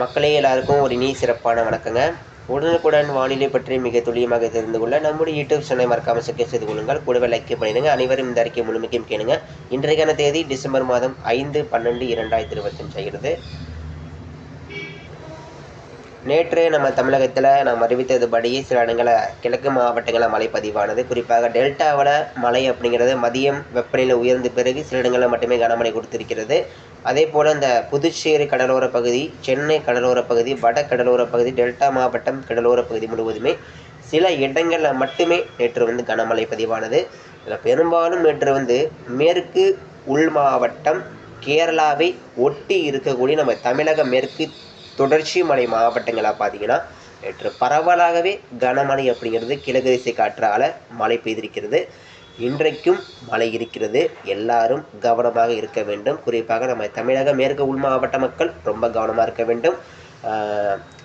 மக்களே எல்லாருக்கும் ஒரு இனி சிறப்பான வணக்கங்க. உடனுக்குடன் வானிலை பற்றி மிக துல்லியமாக தெரிந்து கொள்ள நம்முடைய யூடியூப் சேனலை மறக்காம சப்ஸ்கிரைப் செய்து கொள்ளுங்கள். கூடவே லைக் பண்ணிடுங்க அனைவரும் இந்த அறிக்கை முழுமைக்கும் கேளுங்க. இன்றைக்கான தேதி டிசம்பர் மாதம் ஐந்து பன்னெண்டு இரண்டாயிரத்தி இருபத்தஞ்சு ஆகிறது. நேற்று நம்ம தமிழகத்தில் நாம் அறிவித்ததுபடி சில இடங்களில் கிழக்கு மாவட்டங்களில் மழை பதிவானது. குறிப்பாக டெல்டாவில் மழை அப்படிங்கிறது மதியம் வெப்பநிலை உயர்ந்த பிறகு சில இடங்களில் மட்டுமே கனமழை கொடுத்திருக்கிறது. அதே போல் இந்த புதுச்சேரி கடலோர பகுதி சென்னை கடலோர பகுதி வட கடலோர பகுதி டெல்டா மாவட்டம் கடலோர பகுதி முழுவதுமே சில இடங்களில் மட்டுமே நேற்று வந்து கனமழை பதிவானது. இதில் பெரும்பாலும் நேற்று வந்து மேற்கு உள் மாவட்டம் கேரளாவை ஒட்டி இருக்கக்கூடிய நம்ம தமிழக மேற்கு தொடர்ச்சி மலை மாவட்டங்களாக பார்த்தீங்கன்னா நேற்று பரவலாகவே கனமழை அப்படிங்கிறது கிழக்கு திசை காற்றால் மழை பெய்திருக்கிறது. இன்றைக்கும் மழை இருக்கிறது. எல்லாரும் கவனமாக இருக்க வேண்டும். குறிப்பாக நம்ம தமிழக மேற்கு உள் மாவட்ட மக்கள் ரொம்ப கவனமாக இருக்க வேண்டும்.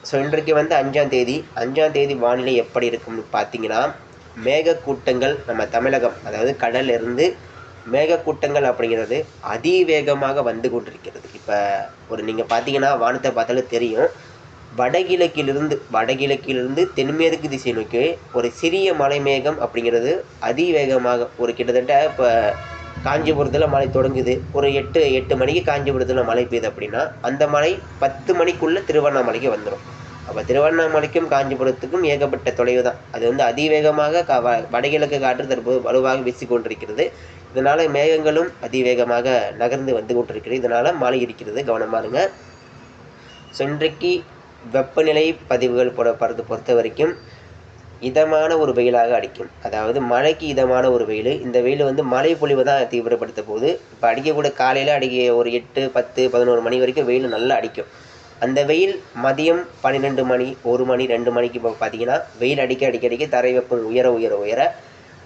ஸோ இன்றைக்கு வந்து அஞ்சாம் தேதி அஞ்சாம் தேதி வானிலை எப்படி இருக்கும்னு பார்த்தீங்கன்னா மேகக்கூட்டங்கள் நம்ம தமிழகம் அதாவது கடல்லிருந்து மேகக்கூட்டங்கள் அப்படிங்கிறது அதிவேகமாக வந்து கொண்டிருக்கிறது. இப்போ ஒரு நீங்கள் பார்த்தீங்கன்னா வானத்தை பார்த்தாலே தெரியும். வடகிழக்கிலிருந்து வடகிழக்கிலிருந்து தென்மேற்கு திசை நோக்கி ஒரு சிறிய மலை மேகம் அப்படிங்கிறது அதிவேகமாக ஒரு கிட்டத்தட்ட இப்போ காஞ்சிபுரத்தில் மழை தொடங்குது. ஒரு எட்டு எட்டு மணிக்கு காஞ்சிபுரத்தில் மழை பெய்யுது அப்படின்னா அந்த மழை பத்து மணிக்குள்ளே திருவண்ணாமலைக்கு வந்துடும் அப்போ திருவண்ணாமலைக்கும் காஞ்சிபுரத்துக்கும் ஏகப்பட்ட தொலைவு தான். அது வந்து அதிவேகமாக க வ வடகிழக்கு காற்று தற்போது வலுவாக வீசிக்கொண்டிருக்கிறது. இதனால் மேகங்களும் அதிவேகமாக நகர்ந்து வந்து கொண்டிருக்கிறது. இதனால் மழை இருக்கிறது. கவனமாக இருங்க. ஸோ இன்றைக்கு வெப்பநிலை பதிவுகள் போட பொறுத்த பொறுத்த வரைக்கும் இதமான ஒரு வெயிலாக அடிக்கும். அதாவது மழைக்கு இதமான ஒரு வெயில். இந்த வெயில் வந்து மழை பொழிவு தான் தீவிரப்படுத்த போகுது. இப்போ அடிக்கக்கூட காலையில் அடிக்க ஒரு எட்டு பத்து பதினோரு மணி வரைக்கும் வெயில் நல்லா அடிக்கும். அந்த வெயில் மதியம் பன்னிரெண்டு மணி ஒரு மணி ரெண்டு மணிக்கு இப்போ பார்த்தீங்கன்னா வெயில் அடிக்க அடிக்க அடிக்க தரை வெப்பம் உயர உயர உயர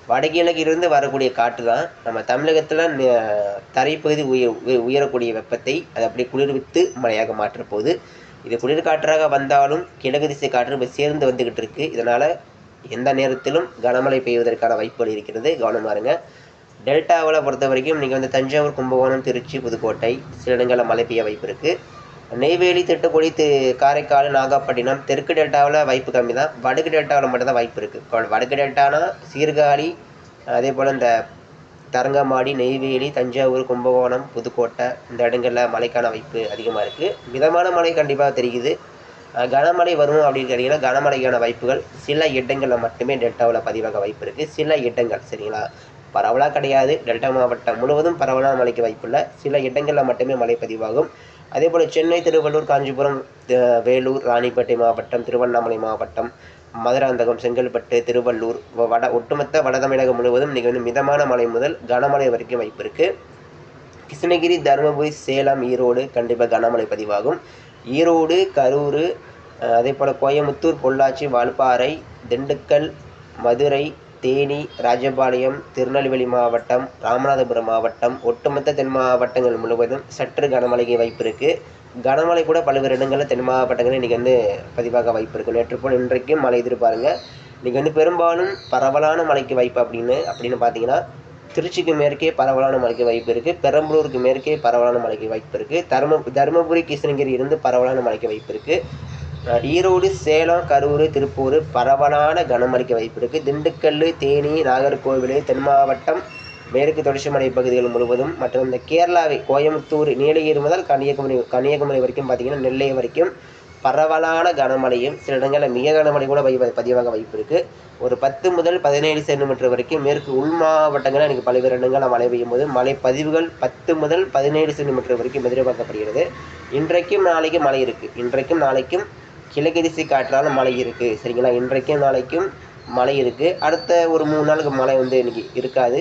வடகிழக்கிலிருந்து வரக்கூடிய காற்று தான் நம்ம தமிழகத்தில் தரைப்பகுதி உய உய- உயரக்கூடிய வெப்பத்தை அது அப்படியே குளிர்வித்து மழையாக மாற்றப்போகுது. இது குளிர் காற்றாக வந்தாலும் கிழக்கு திசை காற்று இப்போ சேர்ந்து வந்துக்கிட்டு இருக்கு. இதனால் எந்த நேரத்திலும் கனமழை பெய்வதற்கான வாய்ப்புகள் இருக்கிறது. கவனமாக இருங்க. டெல்டாவில் பொறுத்த வரைக்கும் நீங்கள் வந்து தஞ்சாவூர் கும்பகோணம் திருச்சி புதுக்கோட்டை சில இடங்களில் மழை பெய்ய வாய்ப்பு இருக்குது நெய்வேலி திட்டுக்குடி தி காரைக்கால் நாகப்பட்டினம் தெற்கு டெல்டாவில் வாய்ப்பு கம்மி தான் வடக்கு டெல்டாவில் மட்டும்தான் வாய்ப்பு இருக்குது வடக்கு டெல்டானா சீர்காழி அதே போல் இந்த தரங்கம்பாடி நெய்வேலி தஞ்சாவூர் கும்பகோணம் புதுக்கோட்டை இந்த இடங்களில் மழைக்கான வாய்ப்பு அதிகமாக இருக்குது மிதமான மழை கண்டிப்பாக தெரியுது. கனமழை வரும் அப்படின்னு கேட்டிங்கன்னா கனமழைக்கான வாய்ப்புகள் சில இடங்களில் மட்டுமே டெல்டாவில் பதிவாக வாய்ப்பு இருக்குது சில இடங்கள் சரிங்களா? பரவலாக கிடையாது. டெல்டா மாவட்டம் முழுவதும் பரவலான மழைக்கு வாய்ப்பில்லை சில இடங்களில் மட்டுமே மழை பதிவாகும். அதே போல் சென்னை திருவள்ளூர் காஞ்சிபுரம் வேலூர் ராணிப்பேட்டை மாவட்டம் திருவண்ணாமலை மாவட்டம் மதுராந்தகம் செங்கல்பட்டு திருவள்ளூர் வ- வட ஒட்டுமொத்த வட தமிழகம் முழுவதும் இன்றைக்கி வந்து மிதமான மழை முதல் கனமழை வரைக்கும் வாய்ப்பு இருக்குது கிருஷ்ணகிரி தருமபுரி சேலம் ஈரோடு கண்டிப்பாக கனமழை பதிவாகும். ஈரோடு கரூர் அதே போல் கோயமுத்தூர் பொள்ளாச்சி வால்பாறை திண்டுக்கல் மதுரை தேனி ராஜபாளையம் திருநெல்வேலி மாவட்டம் ராமநாதபுரம் மாவட்டம் ஒட்டுமொத்த தென் மாவட்டங்கள் முழுவதும் சற்று கனமழைக்கு வாய்ப்பு இருக்குது கனமழை கூட பல்வேறு இடங்களில் தென் மாவட்டங்களில் இன்றைக்கி வந்து பதிவாக வாய்ப்பு இருக்குது நேற்று போல் இன்றைக்கும் மழை எதிர்பாருங்க. இன்றைக்கி வந்து பெரும்பாலும் பரவலான மழைக்கு வாய்ப்பு அப்படின்னு அப்படின்னு பார்த்தீங்கன்னா திருச்சிக்கு மேற்கே பரவலான மழைக்கு வாய்ப்பு இருக்குது பெரம்பலூருக்கு மேற்கே பரவலான மழைக்கு வாய்ப்பு இருக்குது தரும தருமபுரி கிருஷ்ணகிரி இருந்து பரவலான மழைக்கு வாய்ப்பு இருக்குது ஈரோடு சேலம் கரூர் திருப்பூர் பரவலான கனமழைக்கு வாய்ப்பு இருக்குது திண்டுக்கல் தேனி நாகர்கோவில் தென் மாவட்டம் மேற்கு தொடர்ச்சிமலை பகுதிகள் முழுவதும் மற்றும் இந்த கேரளாவை கோயம்புத்தூர் நீலகிரி முதல் கன்னியாகுமரி கன்னியாகுமரி வரைக்கும் பார்த்தீங்கன்னா நெல்லை வரைக்கும் பரவலான கனமழையும் சில இடங்களில் மிக கனமழை கூட பதிவ- பதிவாக வாய்ப்பு இருக்குது ஒரு பத்து முதல் பதினேழு சென்டிமீட்டர் வரைக்கும் மேற்கு உள் மாவட்டங்களில் எனக்கு பல்வேறு இடங்களில் மழை பெய்யும் போது மழை பதிவுகள் பத்து முதல் பதினேழு சென்டிமீட்டர் வரைக்கும் எதிர்பார்க்கப்படுகிறது. இன்றைக்கும் நாளைக்கும் மழை இருக்குது இன்றைக்கும் நாளைக்கும் கிழக்கு திசை காற்றால மழை இருக்குது சரிங்களா? இன்றைக்கும் நாளைக்கும் மழை இருக்குது அடுத்த ஒரு மூணு நாளுக்கு மழை வந்து இன்னைக்கு இருக்காது.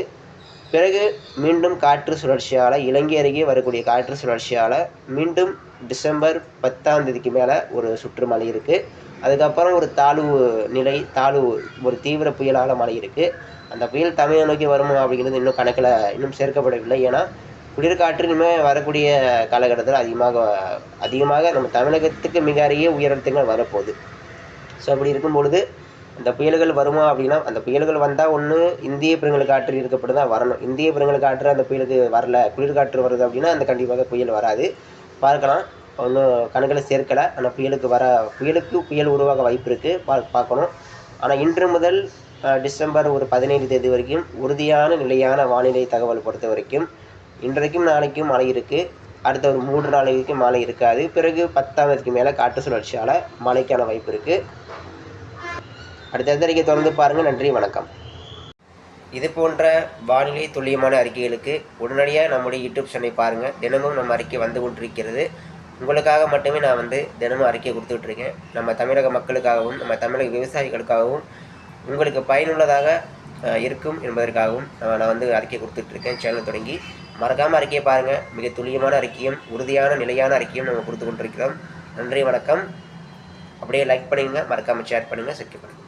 பிறகு மீண்டும் காற்று சுழற்சியால் இலங்கை அருகே வரக்கூடிய காற்று சுழற்சியால் மீண்டும் டிசம்பர் பத்தாம் தேதிக்கு மேலே ஒரு சுற்று மழை இருக்குது அதுக்கப்புறம் ஒரு தாழ்வு நிலை தாழ்வு ஒரு தீவிர புயலால் மழை இருக்குது அந்த புயல் தமிழை நோக்கி வருமா அப்படிங்கிறது இன்னும் கணக்கில் இன்னும் சேர்க்கப்படவில்லை. ஏன்னா குளிர்காற்று இனிமேல் வரக்கூடிய காலகட்டத்தில் அதிகமாக அதிகமாக நம்ம தமிழகத்துக்கு மிக அருகே உயரத்துங்கள் வரப்போகுது. ஸோ அப்படி இருக்கும் பொழுது அந்த புயல்கள் வருமா அப்படின்னா அந்த புயல்கள் வந்தால் ஒன்று இந்திய பெருங்கல் காற்று இருக்கப்பட்டு தான் வரணும். இந்திய பெருங்கல் காற்று அந்த புயலுக்கு வரல குளிர்காற்று வருது அப்படின்னா அந்த கண்டிப்பாக புயல் வராது. பார்க்கலாம். ஒன்றும் கணக்கில் சேர்க்கலை ஆனால் புயலுக்கு வர புயலுக்கு புயல் உருவாக வாய்ப்பு இருக்குது பா பார்க்கணும். ஆனால் இன்று முதல் டிசம்பர் ஒரு பதினேழு தேதி வரைக்கும் உறுதியான நிலையான வானிலை தகவல் பொறுத்த வரைக்கும் இன்றைக்கும் நாளைக்கும் மழை இருக்குது அடுத்த ஒரு மூன்று நாளைக்கு மழை இருக்காது. பிறகு பத்தாம் தேதிக்கு மேலே காற்று சுழற்சியால் மழைக்கான வாய்ப்பு இருக்குது அடுத்த அறிக்கை தொடர்ந்து பாருங்கள் நன்றி வணக்கம். இது போன்ற வானிலை துல்லியமான அறிக்கைகளுக்கு உடனடியாக நம்முடைய யூடியூப் சேனலை பாருங்கள் தினமும் நம்ம அறிக்கை வந்து கொண்டிருக்கிறது. உங்களுக்காக மட்டுமே நான் வந்து தினமும் அறிக்கை கொடுத்துட்ருக்கேன் நம்ம தமிழக மக்களுக்காகவும் நம்ம தமிழக விவசாயிகளுக்காகவும் உங்களுக்கு பயனுள்ளதாக இருக்கும் என்பதற்காகவும் நான் வந்து அறிக்கை கொடுத்துட்ருக்கேன் சேனல் தொடங்கி. மறக்காமல் அறிக்கையை பாருங்கள் மிக துல்லியமான அறிக்கையும் உறுதியான நிலையான அறிக்கையும் நம்ம கொடுத்து கொண்டிருக்கிறோம். நன்றி வணக்கம். அப்படியே லைக் பண்ணுங்கள் மறக்காமல் ஷேர் பண்ணுங்கள் சப்ஸ்கிரைப் பண்ணுங்கள்